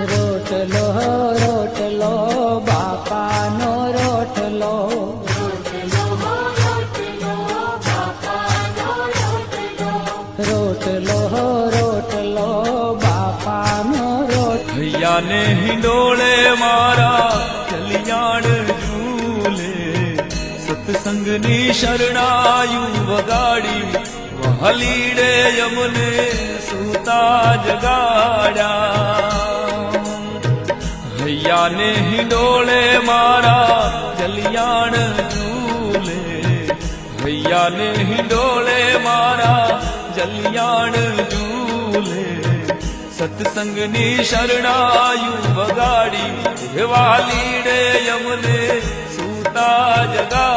રોટલો રોટલો, બાપાનો રોટલો. રોટલો રોટલો, બાપાનો રોટલો હૈયાને હિંડોળે મારા કલ્યાણ ઝૂલે. સત્સંગની શરણાયું વગાડી, વહલીડે યમને સૂતા જગાડ્યા. હૈયાને હિંડોળે મારા કલ્યાણ ઝૂલે હૈયાને હિંડોળે મારા જલ્યાણ ઝૂલે સત્સંગની શરણાયું વગાડી વાલીડે યમને સૂતા જગા